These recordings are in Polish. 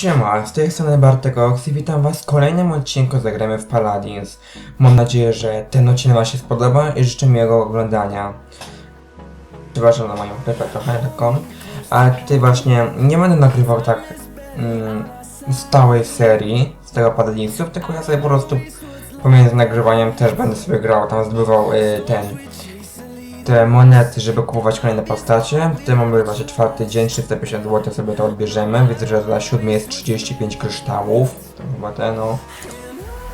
Siema, z tej strony Bartek Ox i witam was w kolejnym odcinku Zagramy w Paladins. Mam nadzieję, że ten odcinek wam się spodoba i życzę miłego oglądania. Przepraszam na moją chrypę trochę taką, ale tutaj właśnie nie będę nagrywał tak mm, stałej serii z tego Paladinsów, tylko ja sobie po prostu pomiędzy nagrywaniem też będę sobie grał, tam zdobywał y, ten te monety, żeby kupować kolejne postacie. Tutaj mamy właśnie czwarty dzień, 350 zł sobie to odbierzemy. Widzę, że za siódmy jest 35 kryształów. To chyba te no.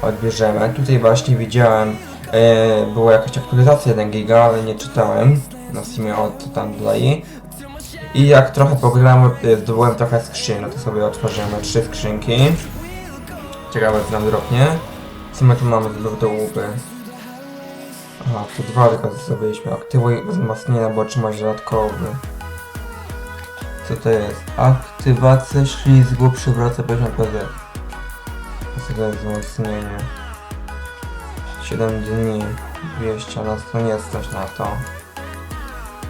Odbierzemy. Tutaj właśnie widziałem, e, była jakaś aktualizacja 1 giga, ale nie czytałem. Na Steamie od tam. I jak trochę pograłem, e, zdobyłem trochę skrzyń, no to sobie otworzymy trzy skrzynki. Ciekawe co nam dropnie. Co my tu mamy do łupy? Aha, tu dwa tylko zrobiliśmy. Aktywuj wzmocnienia, bo otrzymasz dodatkowy. Co to jest? Aktywacja ślizgu przywraca poziom PZ. To jest wzmocnienie? 7 dni. 200, no to nie coś na to.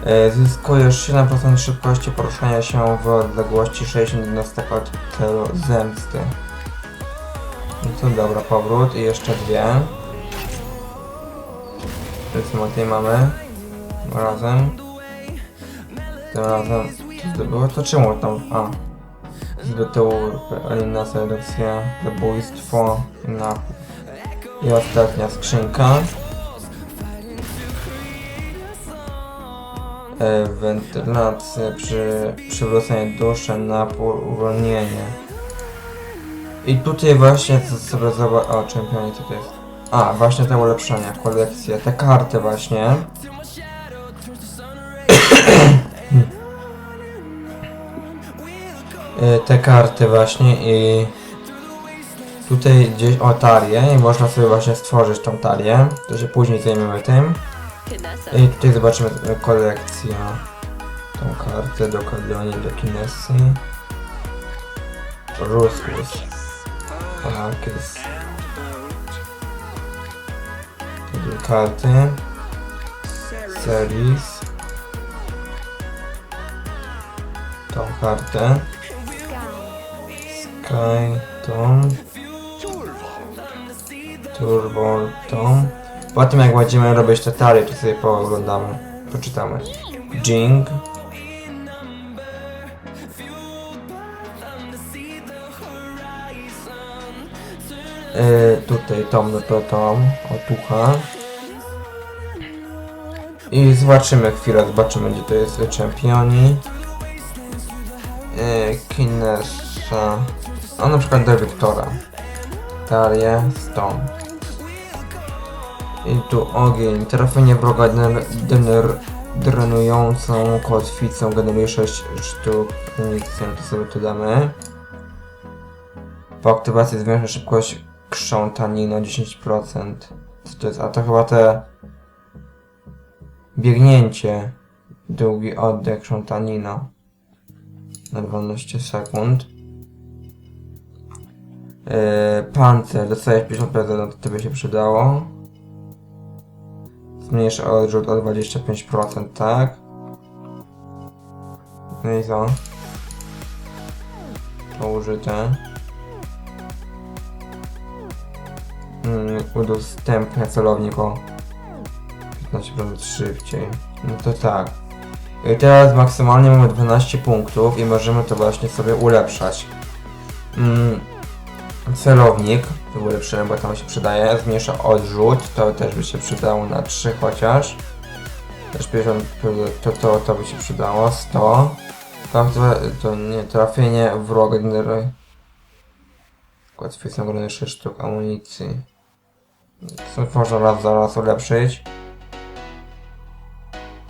E, Zyskujesz 7% szybkości poruszania się w odległości 60 jednostek od celu zemsty. No to dobra, powrót i jeszcze dwie. Tutaj mamy? Razem. Tym razem. To było? To czemu tam? A. Do tyłu eliminacja, redukcja, zabójstwo nakup. I ostatnia skrzynka. E, Wentylacja przy przywróceniu duszy, napór, uwolnienie. I tutaj właśnie co sobie zobacz... O, czempionie, co to jest? A, właśnie te ulepszenia, kolekcje, te karty właśnie. Y, te karty właśnie i tutaj gdzieś o talię i można sobie właśnie stworzyć tą talię. To się później zajmiemy tym. I tutaj zobaczymy y, kolekcję. Tą kartę do Kalionii, do Kinesy. Ruskus. Arcus. Karty. Series. Tą kartę. Sky, tą. Turbo, tą. Potem jak będziemy robić te talie, to sobie pooglądamy. Poczytamy. Jing. Yy, tutaj tom, no to tom, otucha. I zobaczymy chwilę, zobaczymy gdzie to jest czempioni. Yy, Kinesa. A na przykład do Wiktora. Talię, Stone. I tu ogień. Trafienie wroga dener, drenującą kotwicą generuje 6 sztuk unicją. To sobie tu damy. Po aktywacji zwiększa szybkość krzątaniny o 10%. Co to jest? A to chyba te... Biegnięcie. Długi oddech krzątanina. Na 12 sekund. Yy, pancer. Dostajesz 50%, no to tobie się przydało. Zmniejsza odrzut o 25%, tak? No i co? To użyte. Mm, udostępnia celownik 15% szybciej. No to tak. I teraz maksymalnie mamy 12 punktów i możemy to właśnie sobie ulepszać. Mm, celownik, to ulepszymy, bo tam się przydaje, zmniejsza odrzut, to też by się przydało na 3 chociaż. Też 50, to, to, to by się przydało, 100. Tam to, nie, trafienie wroga generuje. Kotwica generuje 6 sztuk amunicji. Co można raz zaraz ulepszyć.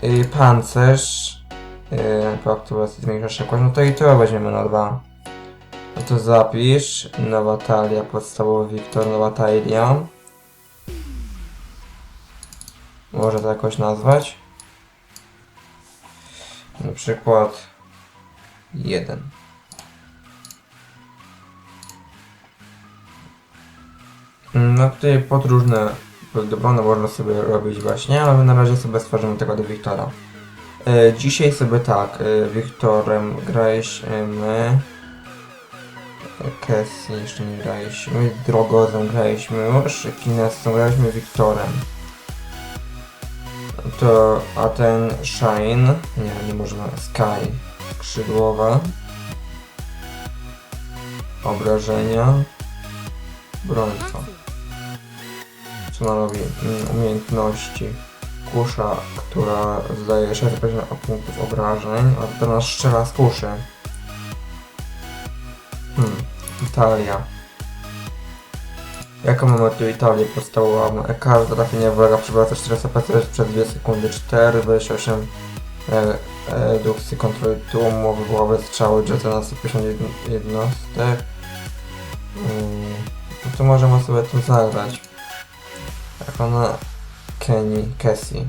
I pancerz. Yy, po aktywacji zmniejsza szybkość. No to i to weźmiemy na dwa. No to zapisz. Nowa talia, podstawowy Wiktor, nowa talia. Może to jakoś nazwać? Na przykład... Jeden. No tutaj podróżne dobrone można sobie robić właśnie, ale my na razie sobie stworzymy tego do Wiktora. E, dzisiaj sobie tak, e, Wiktorem graliśmy Cassie jeszcze nie graliśmy, Drogozą graliśmy już, Kinesą graliśmy Wiktorem. To, a ten Shine, nie, nie możemy, Sky, skrzydłowa, obrażenia, brońca. Robi? Mm, Umiejętności. Kusza, która zdaje 6% punktów obrażeń, a nas strzela z kuszy. Hmm, Italia. Jaką mamy tu Italię podstawową? Każda trafienia wroga przywraca 400 PC przez 2 sekundy 4, 28 e, redukcji kontroli tłumu, wywoławe strzały, jetty na 150 jedn- jednostek. Mm, no to możemy sobie tu zagrać. Jak ona... Kenny, Cassie.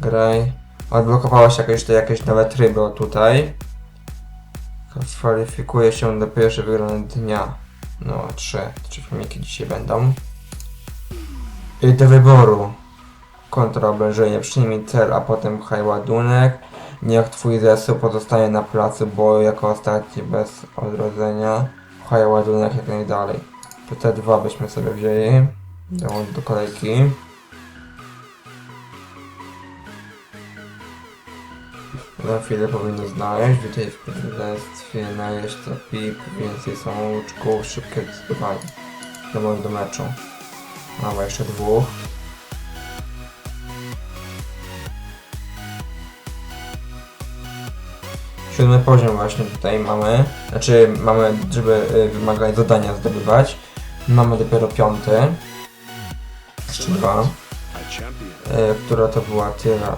Graj. Odblokowała się jakieś, jakieś nowe tryby tutaj. Kwalifikuje się do pierwszej wygranej dnia. No, trzy. Trzy filmiki dzisiaj będą. I do wyboru. Kontraoblężenie. Przyjmij cel, a potem pchaj ładunek. Niech twój zespół pozostanie na placu boju jako ostatni bez odrodzenia. Pchaj ładunek jak najdalej. To te dwa byśmy sobie wzięli. Do, do kolejki. Za chwilę powinno znaleźć. Witaj w królestwie, najeźdźca pip, więcej samouczków, szybkie decydowanie. Domowy do meczu. Mamy jeszcze dwóch. Siódmy poziom właśnie tutaj mamy. Znaczy mamy, żeby y, wymagać zadania zdobywać. Mamy dopiero piąty. Jeszcze dwa. A champion. E, która to była Tyra,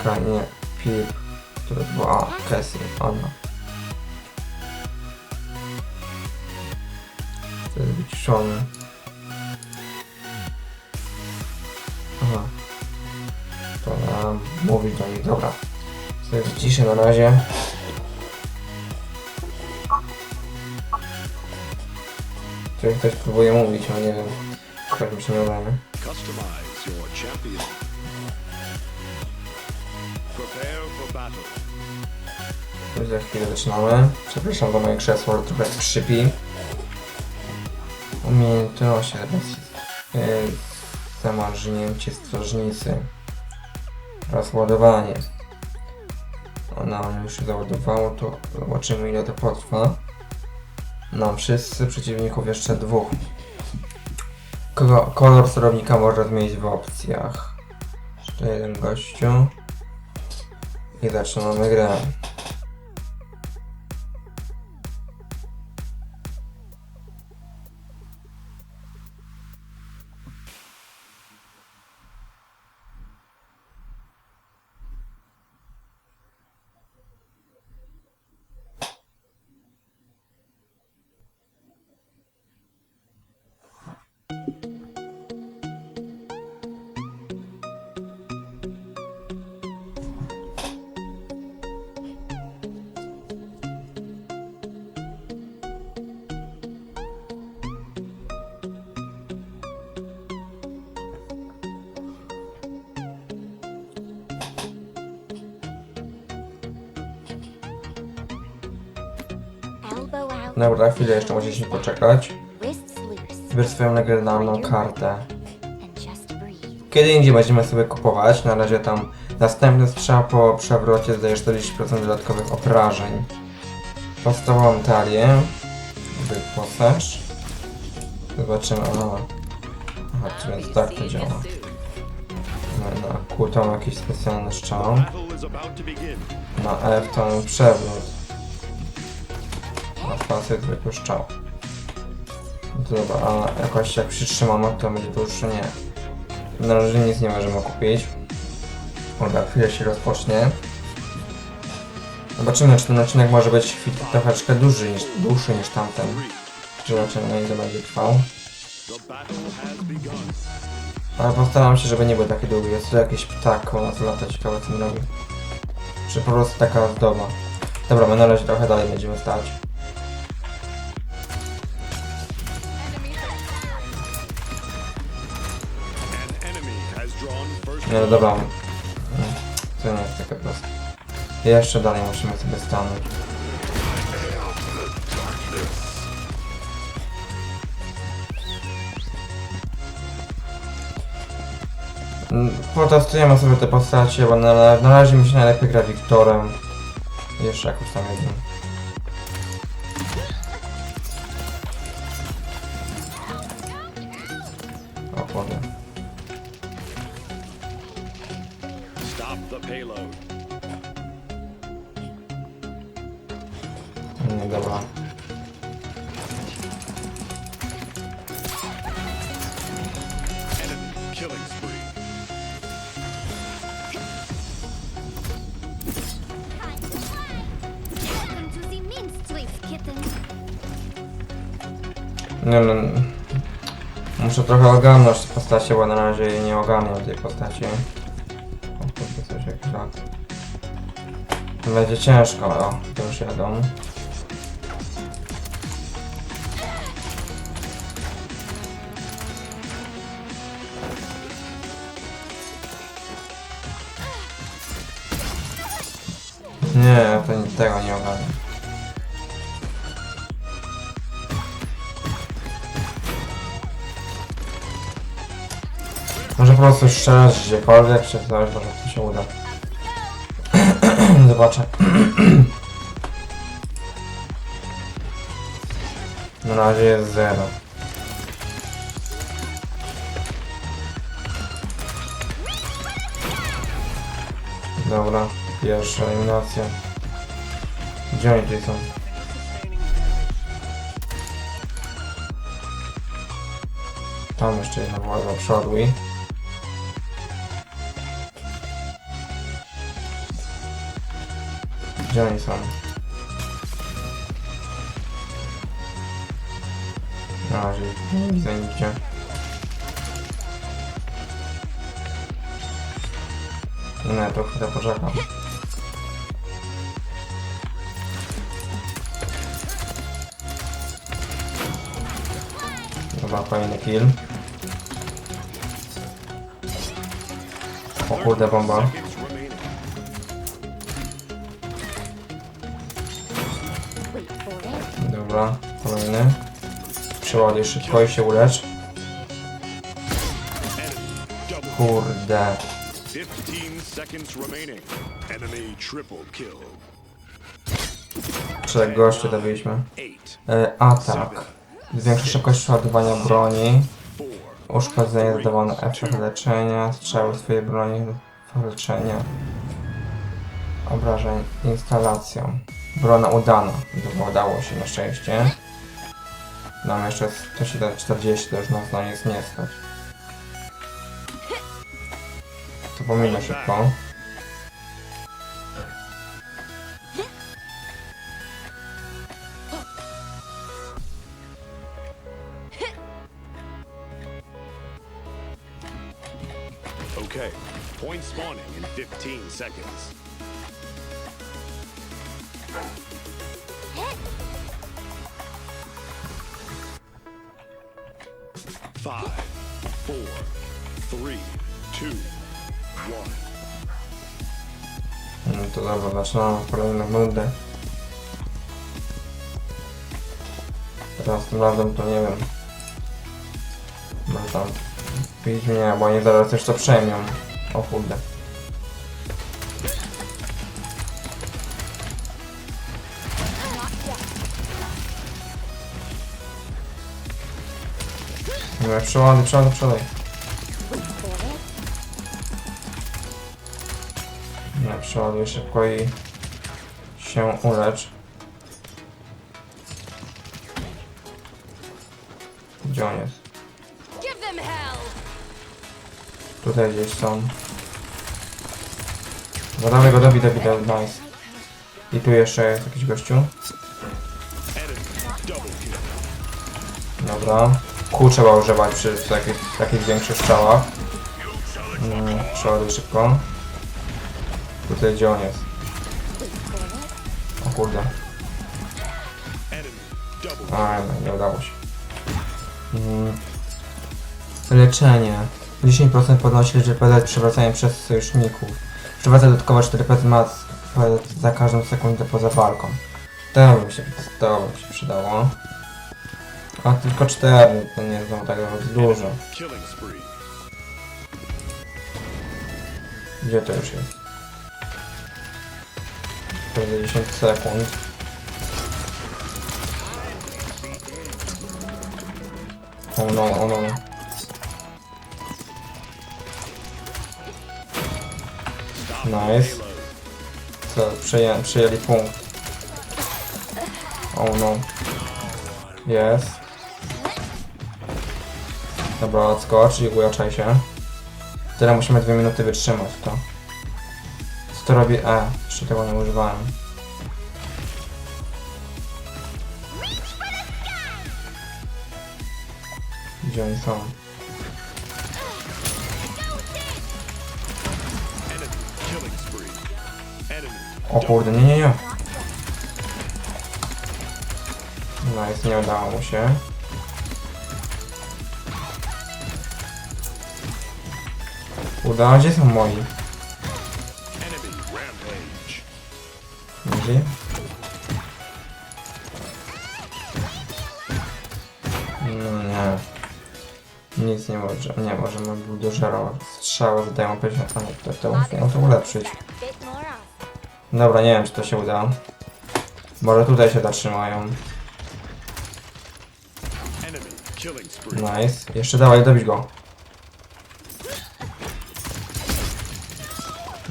Skanie, Pip, która to była, a, Cassie, ona. To jest wyciszony. Aha. To ja mówić do nich, dobra. Sobie wyciszę na razie. Czy ktoś próbuje mówić, ale nie wiem. Tak mi się nie. Customize your champion. Prepare for battle. Już za chwilę zaczynamy. Przepraszam za moje krzesło, trochę skrzypi. Umiejętności, yy, zamarznięcie strażnicy. Rozładowanie. Ona już się załadowało, to zobaczymy ile to potrwa. Nam wszyscy przeciwników jeszcze dwóch. Ko- kolor sterownika można zmienić w opcjach. Jeszcze jeden gościu. I zaczynamy grę. Dobra, chwilę jeszcze musieliśmy poczekać. Wybierz swoją legendarną kartę. Kiedy indziej będziemy sobie kupować, na razie tam następny strzał po przewrocie zdaje 40% dodatkowych obrażeń. Podstawową talię. Wyposaż. Zobaczymy, aha. Aha, to więc tak to działa. Na, na Q to mam jakiś specjalny strzał. Na F to mam przewrót. Zwykły strzał. Dobra, a jakoś jak przytrzymamy, to będzie dłuższy, nie. Na razie nic nie możemy kupić. Dobra, chwilę się rozpocznie. Zobaczymy, czy ten odcinek może być chwil- troszeczkę dłuższy niż, dłuższy niż tamten. Zobaczymy, ile będzie trwał. Ale postaram się, żeby nie był taki długi. Jest tu jakiś ptak, ona co lata, ciekawe co robi. Czy po prostu taka zdoba. Dobra, my na razie trochę dalej będziemy stać. E, dobra. To nie jest takie proste. Jeszcze dalej musimy sobie stanąć. Mm, Potestujemy sobie te postacie, bo na, na razie mi się najlepiej gra Wiktorem. Jeszcze jakoś tam jeden. Nie no. Muszę trochę ogarnąć te postacie, bo na razie jej nie ogarniam tej postaci. O kurde, coś jakiś lat. Będzie ciężko, o, to już jadą. Nie, to tego nie ogarniam. Może po prostu strzelać gdziekolwiek, czy coś, może to się uda. Zobaczę. Na razie jest zero. Dobra, pierwsza eliminacja. Gdzie oni tutaj są? Tam jeszcze jedna była do przodu i... Gdzie oni są? Na razie nie widzę nigdzie. Nie, to chwilę poczekam. Dobra, kolejny kill. O kurde, bomba. Dobra, kolejny. Przeładuj szybko i się ulecz. Kurde. 15 seconds remaining. Enemy triple kill. Trzech gości dobiliśmy. E, atak. Zwiększa szybkość przeładowania broni. Uszkodzenie zadawane efekt leczenia. Strzały swojej broni. Leczenia. Obrażeń. Instalacja. Brona udana. Dobra, się na szczęście. Nam jeszcze 140, to już nas na nic nie stać. To pominę szybko. Okay. Point spawning in 15 seconds. Four, three, two, one. No to dobra, zaczynamy kolejną rundę. Teraz tym razem to nie wiem. Może tam bić mnie, bo oni zaraz to przejmią. O kurde. Przeładuj. Wait for it. Nie, przeładuj szybko i się ulecz. Gdzie on jest? Tutaj gdzieś są. Zadamy go dobi, dobi, dobi, nice. I tu jeszcze jest jakiś gościu. Dobra. Kół trzeba używać przy takich, takich większych strzałach. Mm, szybko. Tutaj gdzie on jest? O kurde. A, nie udało się. Mm. Leczenie. 10% podnosi liczbę PZ przewracania przez sojuszników. Przywraca dodatkowo 4 PZ mat za każdą sekundę poza walką. To by mi się, to by się przydało. A tylko 4, to nie znowu tak dużo. Gdzie to już jest? Prawie 10 sekund. O no, o no. Nice. Co, przeję, przejęli punkt. O no. Jest. Dobra, odskocz i ujaczaj się. Tyle musimy dwie minuty wytrzymać to. Co to robi E? Jeszcze tego nie używałem. Gdzie oni są? O kurde, nie, nie, nie. Nice, nie udało mu się. Udało, gdzie są moi? Gdzie? No nie. Nic nie może, nie możemy buldożera strzały zadają 50, a nie, to, to musimy to ulepszyć. Dobra, nie wiem czy to się uda. Może tutaj się zatrzymają. Nice. Jeszcze dawaj, dobić go.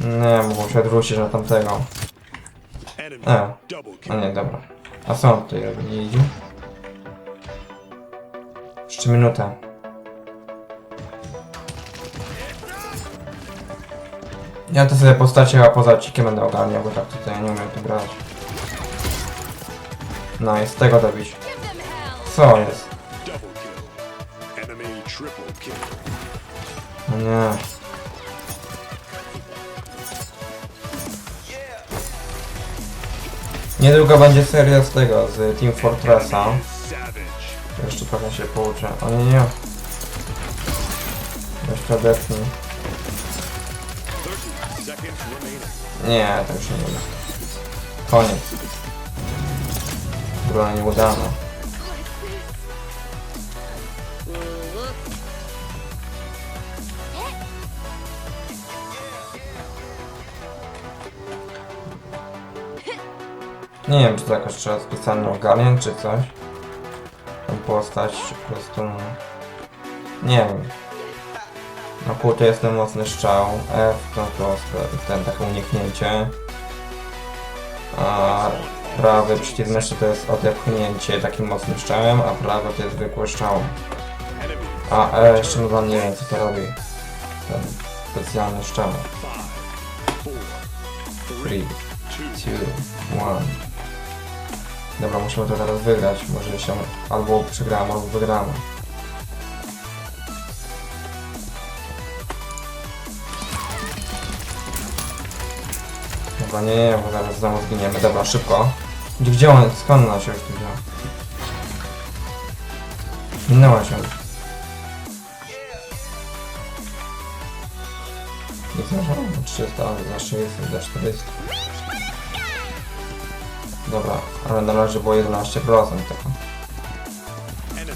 Nie, mogą się odwrócić na tamtego. E. A nie, dobra. A co on tutaj robi? Nie idzie? Jeszcze minutę. Ja to sobie postacie, a poza cikiem będę ogarniał, bo tak tutaj nie umiem tu grać. Nice, tego dobić. Give them hell. Co jest? No nie. Niedługo będzie seria z tego, z Team Fortressa. Jeszcze trochę się pouczę. O nie, nie. Jeszcze odetnij. 30 seconds remaining. Nie, to już nie będzie. Koniec. Była nieudana. Nie wiem, czy to jakoś trzeba specjalnie ogarniać, czy coś. Tą postać, czy po prostu... Nie wiem. No kurde, jest ten mocny strzał. F, no to ten takie uniknięcie. A prawy przycisk myszy to jest odepchnięcie takim mocnym strzałem, a prawy to jest zwykły strzał. A E jeszcze no nie wiem co to robi. Ten specjalny strzał. five, four, three, 3, two, 2, 1. Dobra, musimy to teraz wygrać. Może się albo przegramy, albo wygramy. Dobra, nie, nie, bo zaraz znowu zginiemy. Dobra, szybko. Gdzie, gdzie on? Skąd ona się już tu wzięła? Minęła się. Nie zdążyłam? 300, za 600, za 400. Dobra, ale na razie było 11% tego.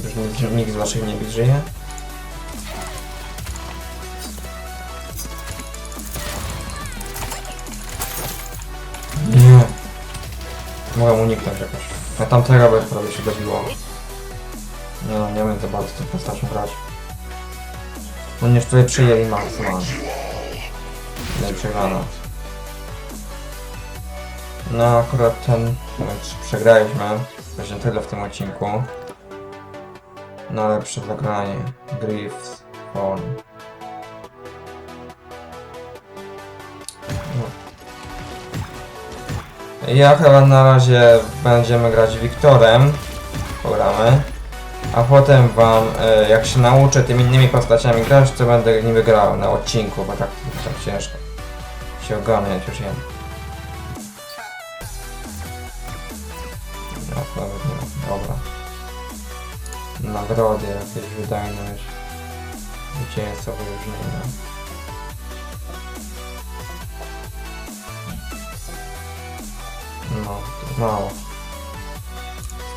Już nikt, nikt z waszych nie żyje? Nie. Mogę uniknąć jakoś. Ja tamtego by prawie się dobiło. Nie no, nie za bardzo tą postacią grać. Oni już tutaj przyjęli maksymalnie. No. No akurat ten mecz przegraliśmy. Właśnie tyle w tym odcinku. No lepsze zagranie. Griffs. No. Ja chyba na razie będziemy grać Wiktorem. Pogramy. A potem wam, e, jak się nauczę tymi innymi postaciami grać, to będę nimi grał na odcinku, bo tak, tak ciężko się ogarniać już jem. Nagrody jakieś wydajność. Zwycięstwo wyróżnienia. No, mało.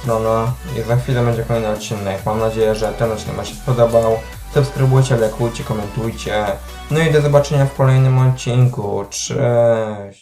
Strona i za chwilę będzie kolejny odcinek. Mam nadzieję, że ten odcinek Wam się spodobał. subskrybujcie, lajkujcie, komentujcie. No i do zobaczenia w kolejnym odcinku. Cześć!